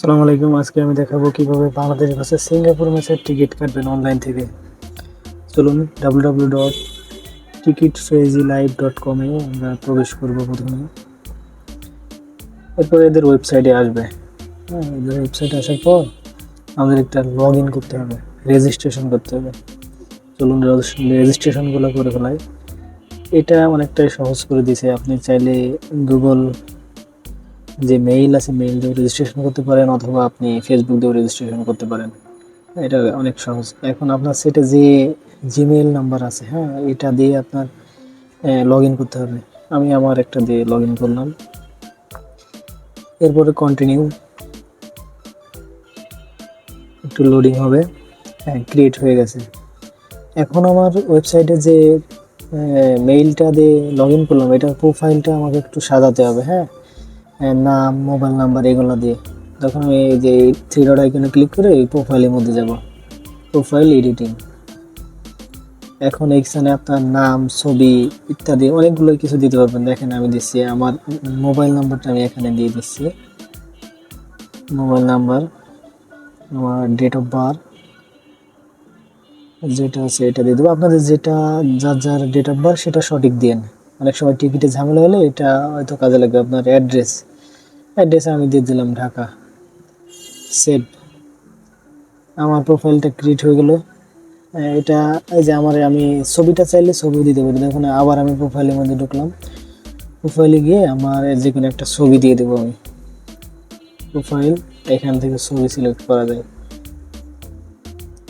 সালাম আলাইকুম। আজকে আমি দেখাবো কীভাবে বাংলাদেশ ভার্সেস সিঙ্গাপুর ম্যাচের টিকিট কাটবেন অনলাইন থেকে। চলুন W W dot ticket live dot কমে আমরা প্রবেশ করব প্রথমে। এরপর এদের ওয়েবসাইটে আসবে। হ্যাঁ এদের ওয়েবসাইটে আসার পর আমাদের একটা লগ ইন করতে হবে রেজিস্ট্রেশন করতে হবে। চলুন রেজিস্ট্রেশনগুলো করে ফেলাই। এটা অনেকটাই সহজ করে দিয়েছে। আপনি চাইলে গুগল যে মেইল আছে মেইল দিয়ে রেজিস্ট্রেশন করতে পারেন অথবা আপনি ফেসবুক দিয়েও রেজিস্ট্রেশন করতে পারেন। এটা অনেক সহজ। এখন আপনার সেটা যে জিমেইল নাম্বার আছে হ্যাঁ এটা দিয়ে আপনার লগ ইন করতে হবে। আমি আমার একটা দিয়ে লগ ইন করলাম। এরপরে কন্টিনিউ একটু লোডিং হবে। হ্যাঁ ক্রিয়েট হয়ে গেছে। এখন আমার ওয়েবসাইটে যে মেইলটা দিয়ে লগ ইন করলাম এটার প্রোফাইলটা আমাকে একটু সাজাতে হবে হ্যাঁ হ্যাঁ, নাম মোবাইল নাম্বার এগুলো দিয়ে। তখন আমি এই যে থ্রি ডট আইকনে ক্লিক করে প্রোফাইলের মধ্যে যাব। প্রোফাইল এডিটিং এখন এইখানে আপনার নাম, ছবি ইত্যাদি অনেকগুলো কিছু দিতে পারবেন। দেখেন আমি দিচ্ছি, আমার মোবাইল নাম্বারটা আমি এখানে দিয়ে দিচ্ছি। মোবাইল নাম্বার আমার ডেট অফ বার্থ যেটা আছে এটা দিয়ে দেবো। আপনাদের যেটা, যার যার ডেট অফ বার্থ সেটা সঠিক দিন অনেক সময় টিকিটে ঝামেলা হলে এটা হয়তো কাজে লাগবে আপনার অ্যাড্রেস অ্যাড্রেস আমি দিয়ে দিলাম ঢাকা। সেভ আমার প্রোফাইলটা ক্রিয়েট হয়ে গেল। এটা এই যে আমার আমি ছবিটা চাইলে ছবি দিতে পারি। দেখুন, আবার আমি প্রোফাইলের মধ্যে ঢুকলাম। প্রোফাইলে গিয়ে আমার যে কোনো একটা ছবি দিয়ে দেবো আমি। প্রোফাইল এখান থেকে ছবি সিলেক্ট করা যায়।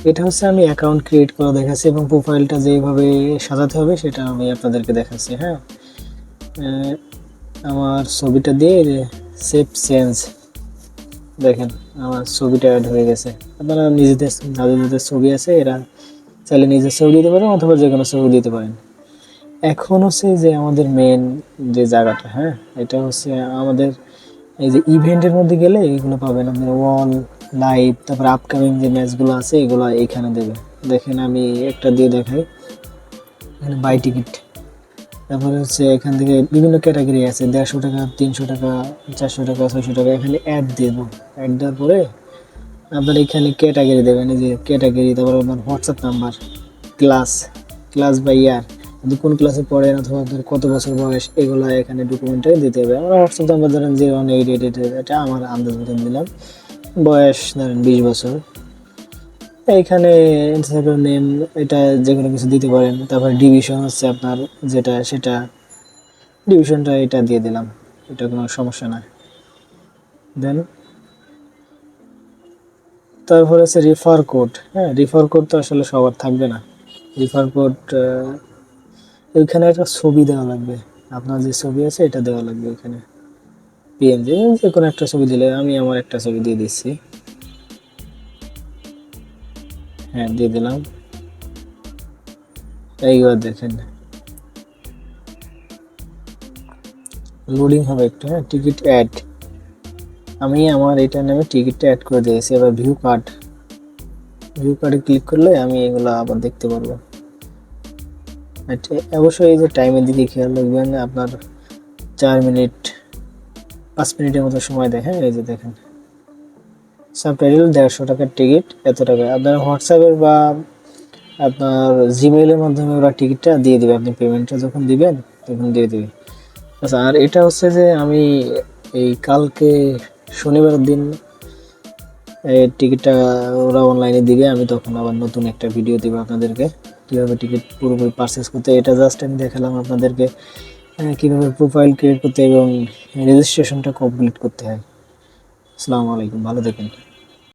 এটা হচ্ছে আমি অ্যাকাউন্ট ক্রিয়েট করা দেখাচ্ছি এবং প্রোফাইলটা যেভাবে সাজাতে হবে সেটা আমি আপনাদেরকে দেখাচ্ছি হ্যাঁ? আমার ছবিটা দিয়ে সেভ চেঞ্জ দেখেন আমার ছবিটা অ্যাড হয়ে গেছে। আপনারা নিজেদের, যাদের যাদের ছবি আছে এরা চাইলে নিজের ছবি দিতে পারেন অথবা যে কোনো ছবি দিতে পারেন। এখন হচ্ছে যে আমাদের মেন যে জায়গাটা হ্যাঁ? এটা হচ্ছে আমাদের এই যে ইভেন্টের মধ্যে গেলে এইগুলো পাবেন আপনার ওয়াল লাইভ তারপর আপকামিং যে ম্যাচগুলো আছে, এগুলো এইখানে দেবে। দেখেন আমি একটা দিয়ে দেখাই। এখানে বাই টিকিট তারপরে হচ্ছে এখান থেকে বিভিন্ন ক্যাটাগরি আছে, দেড়শো টাকা, তিনশো টাকা, চারশো টাকা, ছয়শো টাকা, এখানে অ্যাড দেবো। অ্যাড দেওয়ার পরে আপনার এখানে ক্যাটাগরি দেবেন, এই যে ক্যাটাগরি তারপর আপনার হোয়াটসঅ্যাপ নাম্বার ক্লাস ক্লাস বা ইয়ার কোন ক্লাসে পড়েন অথবা আপনার কত বছর বয়স, এগুলো এখানে ডকুমেন্টে দিতে হবে। আমরা হোয়াটসঅ্যাপ নাম্বার ধরেন zero one eight eight eight এটা আমার আন্দাজ মতন দিলাম। বয়স ধরেন বিশ বছর। এইখানে ইনস্টাগ্রাম নেম এটা যে কোনো কিছু দিতে পারেন। তারপর ডিভিশন হচ্ছে আপনার যেটা সেটা। ডিভিশনটা এটা দিয়ে দিলাম। এটা কোনো সমস্যা না দেন তারপর হচ্ছে রিফার কোড হ্যাঁ রিফার কোড তো আসলে সবার থাকবে না। রিফার কোড ওইখানে একটা ছবি দেওয়া লাগবে। আপনার যে ছবি আছে, এটা দেওয়া লাগবে ওইখানে। পিএনজি যে কোনো একটা ছবি দিলে আমি আমার একটা ছবি দিয়ে দিচ্ছি। হ্যাঁ দিয়ে দিলাম। এইবার দেখেন। লোডিং হবে একটু হ্যাঁ টিকিট অ্যাড আমি আমার এটার নামে টিকিটটা অ্যাড করে দিয়েছি। এবার ভিউ কার্ড ভিউ কার্ডে ক্লিক করলে আমি এগুলো আবার দেখতে পারব। অবশ্যই এই যে টাইমের দিকে খেয়াল রাখবেন, আপনার চার মিনিট পাঁচ মিনিটের মতো সময় হ্যাঁ এই যে দেখেন। সাবটাইটেল দেড়শো টাকার টিকিট এত টাকা। আপনার হোয়াটসঅ্যাপের বা আপনার জিমেইলের মাধ্যমে ওরা টিকিটটা দিয়ে দেবে। আপনি পেমেন্টটা যখন দিবেন, তখন দিয়ে দেবে। আচ্ছা আর এটা হচ্ছে যে আমি এই কালকে শনিবারের দিন এই টিকিটটা ওরা অনলাইনে দিবে, আমি তখন আবার নতুন একটা ভিডিও দেবো আপনাদেরকে। কীভাবে টিকিট পুরোপুরি পারচেস করতে এটা জাস্ট আমি দেখালাম আপনাদেরকে। কীভাবে প্রোফাইল ক্রিয়েট করতে এবং রেজিস্ট্রেশনটা কমপ্লিট করতে হয়। আসসালামু আলাইকুম ভালো থাকেন।